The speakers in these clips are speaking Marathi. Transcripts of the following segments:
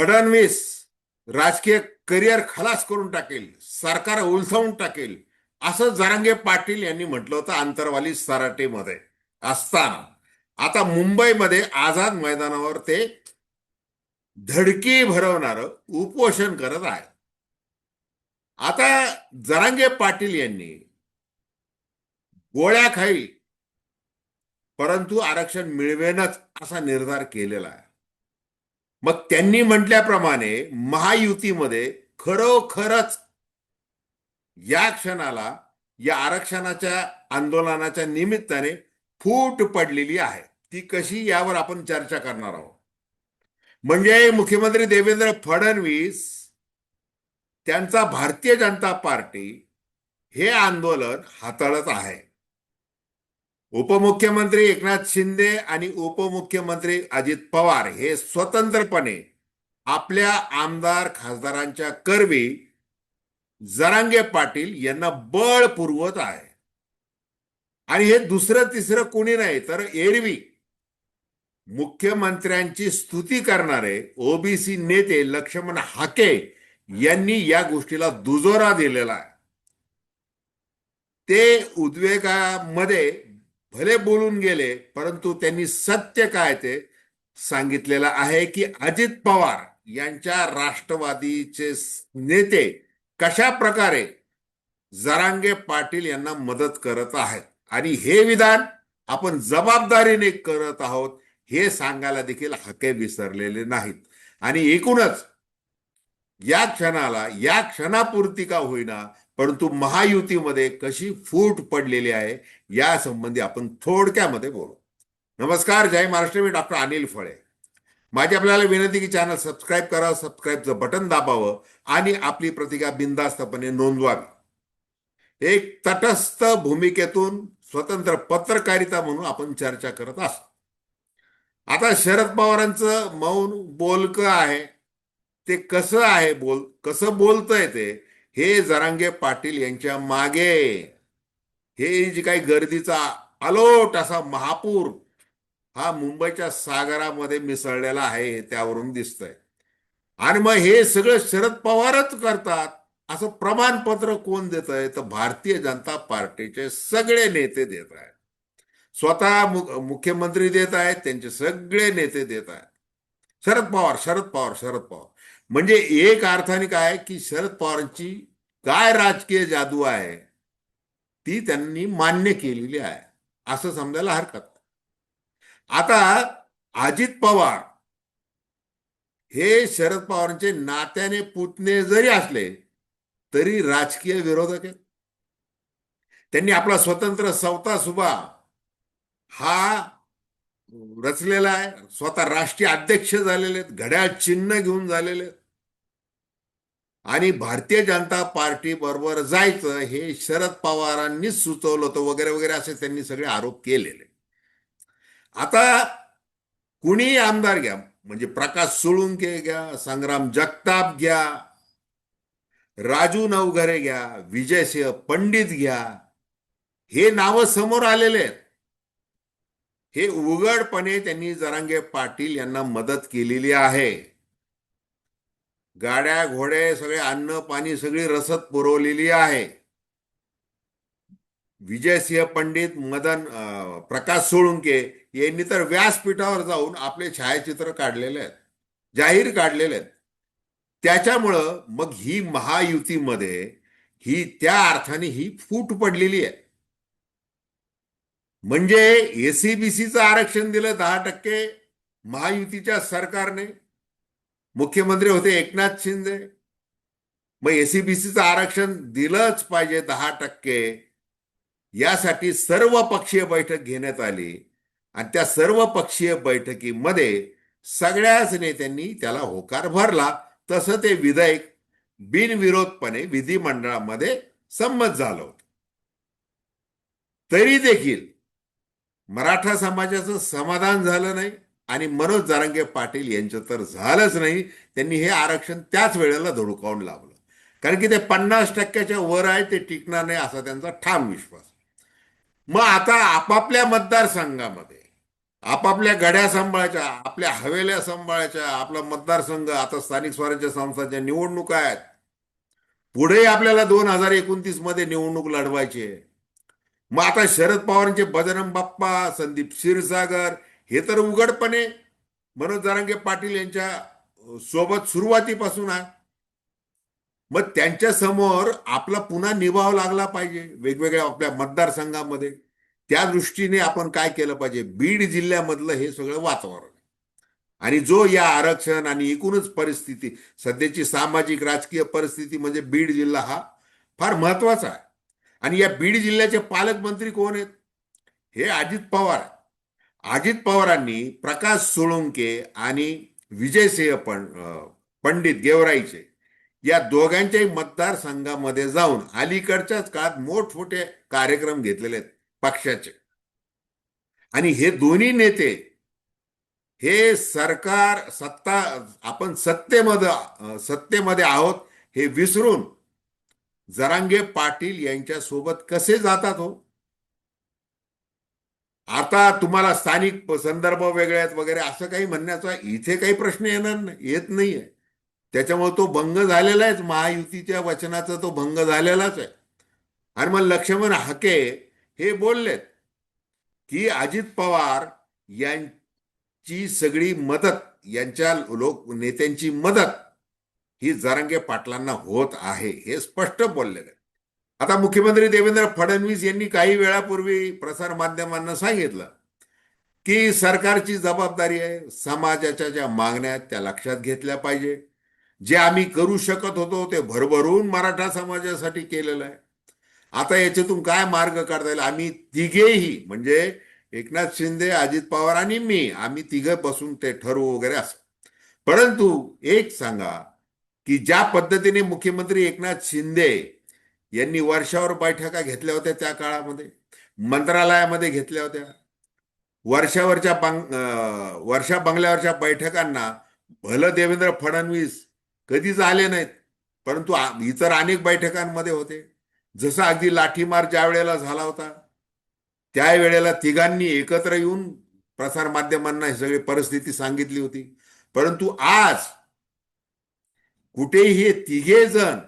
फडणवीस राजकीय करिअर खलास करून टाकेल सरकार उलथवून टाकेल असं जरांगे पाटील यांनी म्हटलं होतं आंतरवाली सराटीमध्ये. असताना. आता मुंबईमध्ये आझाद मैदानावर ते धडकी भरवणार उपोषण करत आहे. आता जरांगे पाटील यांनी गोळ्या खाईल परंतु आरक्षण मिळवेनच असा निर्धार केलेला आहे. मग त्यांनी म्हटल्याप्रमाणे महायुतीमध्ये खरोखरच या क्षणाला या आरक्षणाच्या आंदोलनाच्या निमित्ताने फूट पडलेली आहे. ती कशी यावर आपण चर्चा करणार आहोत. म्हणजे मुख्यमंत्री देवेंद्र फडणवीस त्यांचा भारतीय जनता पार्टी हे आंदोलन हाताळत आहे. उपमुख्यमंत्री एकनाथ शिंदे आणि उपमुख्यमंत्री अजित पवार हे स्वतंत्रपणे आपल्या आमदार खासदारांच्या करवी जरांगे पाटील यांना बळ पुरवत आहे. आणि हे दुसरं तिसरं कोणी नाही तर एरवी मुख्यमंत्र्यांची स्तुती करणारे ओबीसी नेते लक्ष्मण हाके यांनी या गोष्टीला दुजोरा दिलेला आहे. ते उद्वेगामध्ये भले बोलून गेले परंतु त्यांनी सत्य काय ते सांगितलेलं आहे की अजित पवार यांच्या राष्ट्रवादीचे नेते कशा प्रकारे जरांगे पाटील यांना मदत करत आहेत आणि हे विधान आपण जबाबदारीने करत आहोत हे सांगायला देखील हके विसरलेले नाहीत. आणि एकूणच या क्षणाला या क्षणापुरती का होईना परंतु महायुतीमध्ये कशी फूट पडलेली आहे या संबंधी आपण थोडक्यामध्ये बोलू. नमस्कार जय महाराष्ट्र. मी डॉक्टर अनिल फळे. माझी आपल्याला विनंती की चॅनल सबस्क्राईब करा सबस्क्राईबचं बटन दाबावं आणि आपली प्रतिका बिनधास्तपणे नोंदवावी. एक तटस्थ भूमिकेतून स्वतंत्र पत्रकारिता म्हणून आपण चर्चा करत असतो. आता शरद पवारांचं मौन बोलकं आहे. ते कसं आहे बोल कसं बोलतंय ते हे जरांगे पाटील यांच्या मागे. हे जी काही गर्दीचा अलोट असा महापूर हा मुंबईच्या सागरामध्ये मिसळलेला आहे त्यावरून दिसतंय. आणि मग हे सगळं शरद पवारच करतात असं प्रमाणपत्र कोण देत आहे तर भारतीय जनता पार्टीचे सगळे नेते देत आहेत. स्वतः मुख्यमंत्री देत आहेत त्यांचे सगळे नेते देत आहेत. शरद पवार शरद पवार शरद पवार. म्हणजे एक अर्थाने काय की शरद पवारांची काय राजकीय जादू आहे ती त्यांनी मान्य केलेली आहे. असं समजायला हरकत आता अजित पवार हे शरद पवारांचे नात्याने पुतणे जरी असले तरी राजकीय विरोधक आहेत. त्यांनी आपला स्वतंत्र सवता सुभा हा रचलेला आहे. स्वतः राष्ट्रीय अध्यक्ष झालेले आहेत. घड्याळ चिन्ह घेऊन झालेले आहेत. आणि भारतीय जनता पार्टी बरोबर जायचं हे शरद पवारांनीच सुचवलं होतं वगैरे वगैरे असे त्यांनी सगळे आरोप केलेले. आता कुणी आमदार घ्या म्हणजे प्रकाश सोळुंके घ्या संग्राम जगताप घ्या राजू नवघरे घ्या विजयसिंह पंडित घ्या हे नावं समोर आलेले आहेत. हे उघडपणे त्यांनी जरांगे पाटील यांना मदत केलेली आहे. गाड्या घोडे सगळे अन्न पाणी सगळी रसद पुरवलेली आहे. विजयसिंह पंडित मदन प्रकाश सोळुंके यांनी तर व्यासपीठावर जाऊन आपले छायाचित्र काढलेले आहेत जाहीर काढलेले आहेत. त्याच्यामुळं मग ही महायुतीमध्ये ही त्या अर्थाने ही फूट पडलेली आहे. म्हणजे एसीबीसीचं आरक्षण दिलं दहा टक्के महायुतीच्या सरकारने मुख्यमंत्री होते एकनाथ शिंदे. मग एसीबीसीचं आरक्षण दिलंच पाहिजे दहा टक्के. यासाठी सर्व पक्षीय बैठक घेण्यात आली. आणि त्या सर्व पक्षीय बैठकीमध्ये सगळ्याच नेत्यांनी त्याला होकार भरला. तसं ते विधेयक बिनविरोधपणे विधिमंडळामध्ये संमत झालं होतं. तरी देखील मराठा समाजाचं समाधान झालं नाही. आणि मनोज जारंगे पाटील यांचं तर झालंच नाही. त्यांनी हे आरक्षण त्याच वेळेला धुडकावून लावलं. कारण की ते पन्नास टक्क्याच्या वर आहे ते टिकणार नाही असा त्यांचा ठाम विश्वास. मग आता आपापल्या मतदारसंघामध्ये आपापल्या गड्या सांभाळायच्या आपल्या हवेल्या सांभाळायच्या आपला मतदारसंघ आता स्थानिक स्वराज्य संस्थांच्या निवडणुका आहेत. पुढे आपल्याला दोन हजार एकोणतीसमध्ये निवडणूक लढवायची आहे. मग आता शरद पवारांचे बजरंग बाप्पा संदीप क्षीरसागर हे तर उघडपणे मनोज जरांगे पाटील यांच्या सोबत सुरुवातीपासून आहे. मग त्यांच्यासमोर आपला पुन्हा निभाव लागला पाहिजे वेगवेगळ्या आपल्या मतदारसंघामध्ये. त्या दृष्टीने आपण काय केलं पाहिजे? बीड जिल्ह्यामधलं हे सगळं वातावरण. आणि जो या आरक्षण आणि एकूणच परिस्थिती सध्याची सामाजिक राजकीय परिस्थिती म्हणजे बीड जिल्हा हा फार महत्त्वाचा आहे. आणि या बीड जिल्ह्याचे पालकमंत्री कोण आहेत? हे अजित पवार अजित पवारांनी प्रकाश सोळुंके आणि विजयसिंह सिंह पंडित गेवराईचे या दोघांच्याही मतदारसंघामध्ये जाऊन अलीकडच्याच काळात मोठमोठे कार्यक्रम घेतलेले आहेत पक्षाचे. आणि हे दोन्ही नेते हे सरकार सत्ता आपण सत्तेमध्ये सत्तेमध्ये आहोत हे विसरून जरांगे पाटील यांच्या सोबत कसे जातात हो? आता तुम्हाला स्थानिक संदर्भ वेगळे आहेत वगैरे असं काही म्हणण्याचा इथे काही प्रश्न येणार नाही येत नाहीये. त्याच्यामुळे तो भंग झालेला आहेच. महायुतीच्या वचनाचा तो भंग झालेलाच आहे. आणि मग लक्ष्मण हाके हे बोललेत की अजित पवार यांची सगळी मदत यांच्या लोक नेत्यांची मदत ही जरांगे पाटलांना होत आहे हे स्पष्ट बोललेलं आहे आता मुख्यमंत्री देवेंद्र फडणवीस यांनी काही वेळापूर्वी प्रसार माध्यमांना सांगितलं की सरकारची जबाबदारी आहे समाजाच्या ज्या मागण्या त्या लक्षात घेतल्या पाहिजे. जे आम्ही करू शकत होतो ते भरभरून मराठा समाजासाठी केलेलं आहे. आता याच्यातून काय मार्ग काढता येईल? आम्ही तिघेही म्हणजे एकनाथ शिंदे अजित पवार आणि मी आम्ही तिघं बसून ते ठरवू वगैरे असं. परंतु एक सांगा की ज्या पद्धतीने मुख्यमंत्री एकनाथ शिंदे यांनी वर्षावर बैठका घेतल्या होत्या त्या काळामध्ये मंत्रालयामध्ये घेतल्या होत्या. वर्षावरच्या बंग वर्षा बंगल्यावरच्या बैठकांना भलं देवेंद्र फडणवीस कधीच आले नाहीत परंतु इतर अनेक बैठकांमध्ये होते. जसं अगदी लाठीमार ज्या वेळेला झाला होता त्यावेळेला तिघांनी एकत्र येऊन प्रसार माध्यमांना ही सगळी परिस्थिती सांगितली होती. परंतु आज कुठेही हे तिघे जण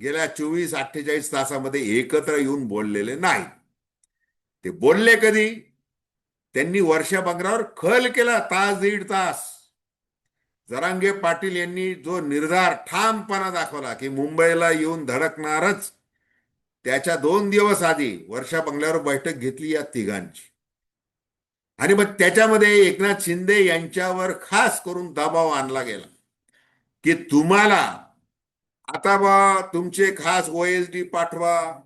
गेल्या चोवीस अठ्ठेचाळीस तासामध्ये एकत्र येऊन बोललेले नाही. ते बोलले कधी? त्यांनी वर्षाभरावर खल केला तास दीड तास. जरांगे पाटील यांनी जो निर्धार ठामपणा दाखवला की मुंबईला येऊन धडकणारच त्याच्या दोन दिवस आधी वर्षा बंगल्यावर बैठक घेतली या तिघांची. आणि मग त्याच्यामध्ये एकनाथ शिंदे यांच्यावर खास करून दबाव आणला गेला की तुम्हाला आता बा तुमचे खास ओएसडी पाठवा.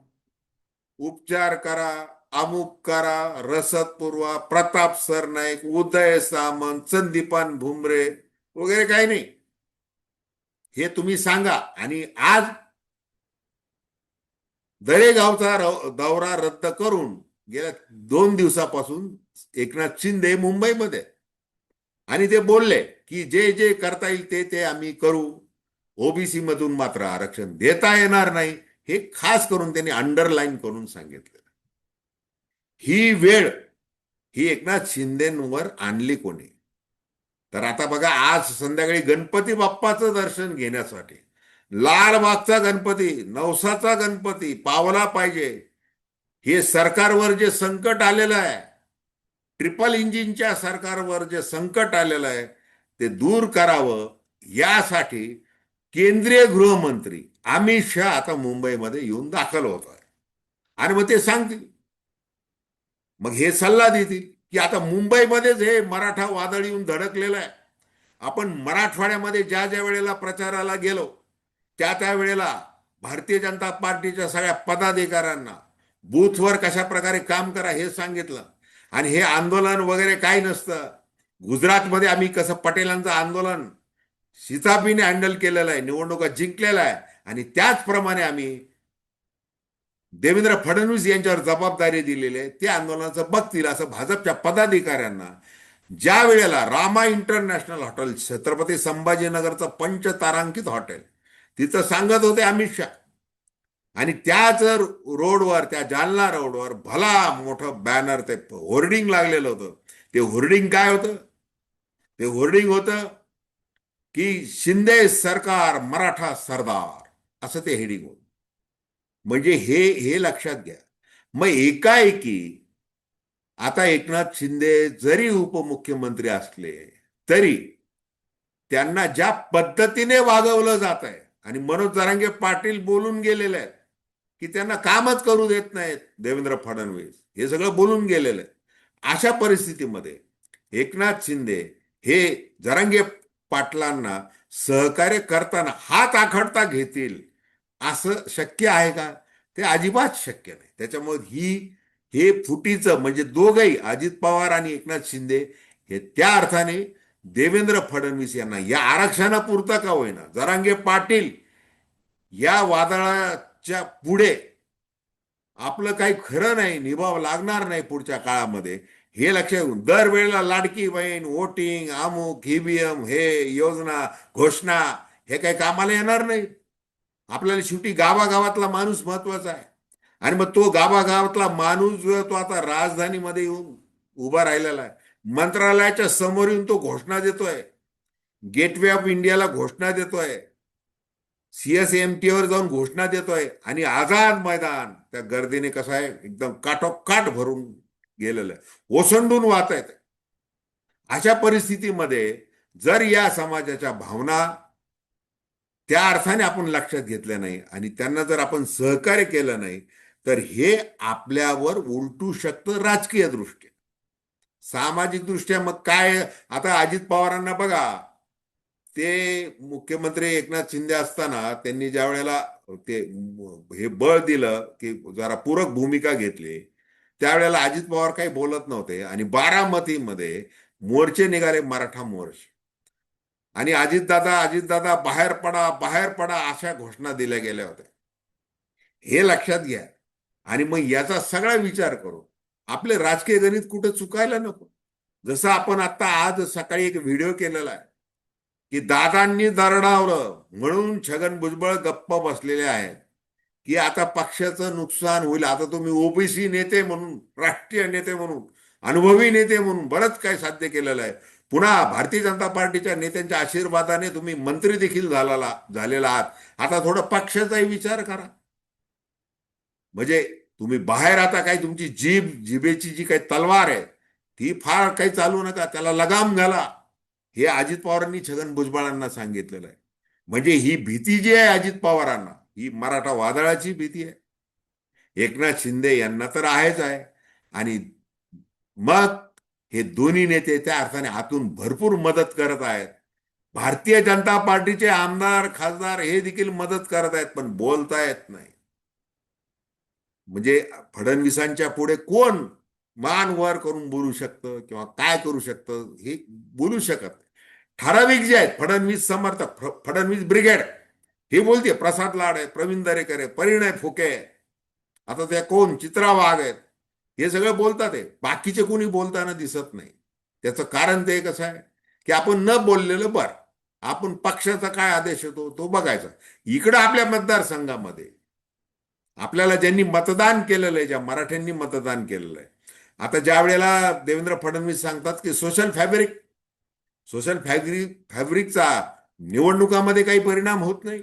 उपचार करा अमुक करा रसद पुरवा प्रताप सरनाईक उदय सामंत संदीपान भुमरे वगैरे काही नाही. हे तुम्ही सांगा आणि आज दरेगावचा दौरा रद्द करून गेल्या दोन दिवसापासून एकनाथ शिंदे मुंबईमध्ये. आणि ते बोलले की जे जे करता येईल ते ते आम्ही करू. ओबीसी मधून मात्र आरक्षण देता येणार नाही हे खास करून त्यांनी अंडरलाईन करून सांगितलं. ही वेळ ही एकनाथ शिंदेवर आणली कोणी? तर आता बघा आज संध्याकाळी गणपती बाप्पाचं दर्शन घेण्यासाठी लालबागचा गणपती नवसाचा गणपती पावला पाहिजे. हे सरकारवर जे संकट आलेलं आहे ट्रिपल इंजिनच्या सरकारवर जे संकट आलेलं आहे ते दूर करावं यासाठी केंद्रीय गृहमंत्री अमित शहा आता मुंबईमध्ये येऊन दाखल होत आहे. आणि मग ते सांगतील. मग हे सल्ला देतील की आता मुंबईमध्येच हे मराठा वादळ येऊन धडकलेलं आहे. आपण मराठवाड्यामध्ये ज्या ज्या वेळेला प्रचाराला गेलो त्या त्या वेळेला भारतीय जनता पार्टीच्या सगळ्या पदाधिकाऱ्यांना बूथवर कशा प्रकारे काम करा हे सांगितलं. आणि हे आंदोलन वगैरे काय नसतं. गुजरातमध्ये आम्ही कसं पटेलांचं आंदोलन शिताबीने हँडल केलेलं आहे निवडणुका जिंकलेला आहे. आणि त्याचप्रमाणे आम्ही देवेंद्र फडणवीस यांच्यावर जबाबदारी दिलेली आहे. ते आंदोलनाचं बघतील असं भाजपच्या पदाधिकाऱ्यांना. ज्या वेळेला रामा इंटरनॅशनल हॉटेल छत्रपती संभाजीनगरचं पंचतारांकित हॉटेल तिथं सांगत होते अमित शहा. आणि त्याच रोडवर त्या जालना रोडवर भला मोठं बॅनर ते होर्डिंग लागलेलं होतं. ते होर्डिंग काय होतं? ते होर्डिंग होतं की शिंदे सरकार मराठा सरदार असं ते हेडिंग होत. म्हणजे हे हे लक्षात घ्या. मग एकाएकी आता एकनाथ शिंदे जरी उपमुख्यमंत्री असले तरी त्यांना ज्या पद्धतीने वागवलं जात आहे आणि मनोज जरांगे पाटील बोलून गेलेले आहेत की त्यांना कामच करू देत नाहीत देवेंद्र फडणवीस हे सगळं बोलून गेलेलं आहे अशा परिस्थितीमध्ये एकनाथ शिंदे हे जरांगे पाटलांना सहकार्य करताना हात आखडता घेतील असं शक्य आहे का? ते अजिबात शक्य नाही. त्याच्यामुळे ही हे फुटीचं म्हणजे दोघही अजित पवार आणि एकनाथ शिंदे हे त्या अर्थाने देवेंद्र फडणवीस यांना या आरक्षणापुरता का होईना? जरांगे पाटील या वादळाच्या पुढे आपलं काही खरं नाही निभाव लागणार नाही पुढच्या काळामध्ये. हे लक्षात घेऊन दरवेळेला लाडकी बहीण वोटिंग अमुक ईव्हीएम हे योजना घोषणा हे काही कामाला येणार नाही. आपल्याला शेवटी गावागावातला माणूस महत्त्वाचा आहे. आणि मग तो गावागावातला माणूस जो आहे तो आता राजधानीमध्ये येऊन उभा राहिलेला आहे. मंत्रालयाच्या समोर येऊन तो घोषणा देतोय. गेटवे ऑफ इंडियाला घोषणा देतोय. सीएसएमटीवर जाऊन घोषणा देतोय. आणि आझाद मैदान त्या गर्दीने कसं आहे एकदम काठोकाठ भरून गेलेलं आहे. ओसंडून वाहत आहेत. अशा परिस्थितीमध्ये जर या समाजाच्या भावना त्या अर्थाने आपण लक्षात घेतल्या नाही आणि त्यांना जर आपण सहकार्य केलं नाही तर हे आपल्यावर उलटू शकतं राजकीय दृष्ट्या. सामाजिक दृष्ट्या मग काय आता अजित पवारांना बघा ते मुख्यमंत्री एकनाथ शिंदे असताना त्यांनी ज्या वेळेला ते हे बळ दिलं की जरा पूरक भूमिका घेतली त्यावेळेला अजित पवार काही बोलत नव्हते आणि बारामतीमध्ये मोर्चे निघाले मराठा मोर्चे. आणि अजितदादा अजितदादा बाहेर पडा बाहेर पडा अशा घोषणा दिल्या गेल्या होत्या. हे लक्षात घ्या. आणि मग याचा सगळा विचार करू. आपले राजकीय गणित कुठं चुकायला नको. जसं आपण आता आज सकाळी एक व्हिडिओ केलेला आहे की दादांनी दरडावलं म्हणून छगन भुजबळ गप्प बसलेले आहेत. की आता पक्षाचं नुकसान होईल. आता तुम्ही ओबीसी नेते म्हणून राष्ट्रीय नेते म्हणून अनुभवी नेते म्हणून बरंच काय साध्य केलेलं आहे. पुन्हा भारतीय जनता पार्टीच्या नेत्यांच्या आशीर्वादाने तुम्ही मंत्री देखील झालेला झालेला आहात. आता थोडं पक्षाचाही विचार करा. म्हणजे तुम्ही बाहेर आता काही तुमची जीभ जिभेची जी काही तलवार आहे ती फार काही चालू नका. त्याला लगाम घाला. हे अजित पवारांनी छगन भुजबळांना सांगितलेलं आहे. म्हणजे ही भीती जी आहे अजित पवारांना ही मराठा वादळाची भीती आहे. एकनाथ शिंदे यांना तर आहेच आहे. आणि मग हे दोन्ही नेते त्या अर्थाने आतून भरपूर मदत करत आहेत. भारतीय जनता पार्टीचे आमदार खासदार हे देखील मदत करत आहेत पण बोलता येत नाही. म्हणजे फडणवीसांच्या पुढे कोण मान वर करून बोलू शकतं किंवा काय करू शकतं हे बोलू शकत नाही. ठराविक जे आहेत फडणवीस समर्थक फडणवीस ब्रिगेड हे बोलते प्रसाद लाड आहे प्रवीण दरेकर आहे परिणय फुके आहे आता त्या कोण? चित्रा वाघ आहेत. हे सगळं बोलतात आहे बाकीचे कोणी बोलताना दिसत नाही. त्याचं कारण ते कसं आहे? की आपण न बोललेलं बरं. आपण पक्षाचा काय आदेश येतो तो बघायचा. इकडं आपल्या मतदारसंघामध्ये आपल्याला ज्यांनी मतदान केलेलं आहे ज्या मराठ्यांनी मतदान केलेलं आहे. आता ज्या वेळेला देवेंद्र फडणवीस सांगतात की सोशल फॅब्रिक सोशल फॅब्रिक फॅब्रिकचा निवडणुकामध्ये काही परिणाम होत नाही.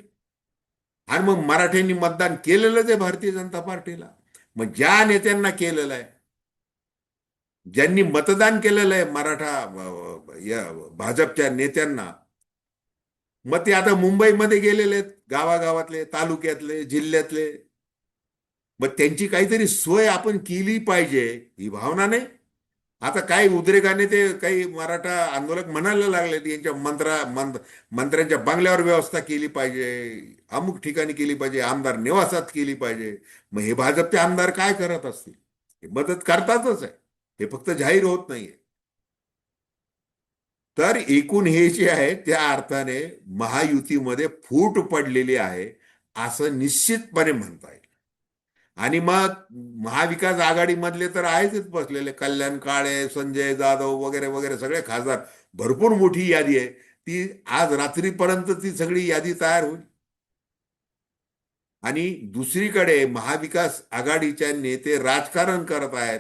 आणि मग मराठ्यांनी मतदान केलेलंच आहे भारतीय जनता पार्टीला. मग ज्या नेत्यांना केलेलं आहे ज्यांनी मतदान केलेलं आहे मराठा या भाजपच्या नेत्यांना मग ते आता मुंबईमध्ये गेलेले आहेत गावागावातले तालुक्यातले जिल्ह्यातले. मग त्यांची काहीतरी सोय आपण केली पाहिजे ही भावना नाही? आता काही उद्रेकाने ते काही मराठा आंदोलक म्हणायला लागले यांच्या मंत्रा मंत्र्यांच्या बंगल्यावर व्यवस्था केली पाहिजे अमुक ठिकाणी केली पाहिजे आमदार निवासात केली पाहिजे. मग हे भाजपचे आमदार काय करत असतील? हे मदत करतातच आहे. हे फक्त जाहीर होत नाहीये. तर एकूण हे जे आहे त्या अर्थाने महायुतीमध्ये फूट पडलेली आहे असं निश्चितपणे म्हणता येईल. आणि मग महाविकास आघाडीमधले तर आहेतच बसलेले. कल्याण काळे संजय जाधव वगैरे वगैरे सगळे खासदार. भरपूर मोठी यादी आहे. ती आज रात्रीपर्यंत ती सगळी यादी तयार होईल. आणि दुसरीकडे महाविकास आघाडीच्या नेते राजकारण करत आहेत.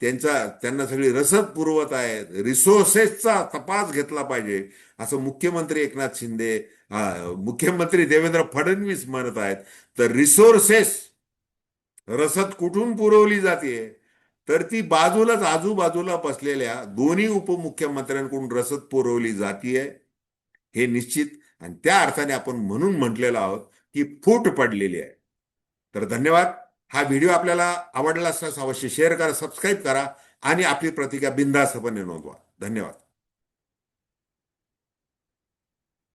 त्यांचा त्यांना सगळी रसद पुरवत आहेत. रिसोर्सेसचा तपास घेतला पाहिजे असं मुख्यमंत्री एकनाथ शिंदे मुख्यमंत्री देवेंद्र फडणवीस म्हणत आहेत. तर रिसोर्सेस रसद कुठून पुरवली जाते? तर ती बाजूलाच आजूबाजूला बसलेल्या दोन्ही उपमुख्यमंत्र्यांकडून रसद पुरवली जातीये. हे निश्चित. आणि त्या अर्थाने आपण म्हणून म्हटलेलो आहोत की फूट पडलेली आहे. तर धन्यवाद. हा व्हिडिओ आपल्याला आवडला असल्यास अवश्य शेअर करा सबस्क्राईब करा आणि आपली प्रतिक्रिया बिंदास्तपणे नोंदवा. धन्यवाद.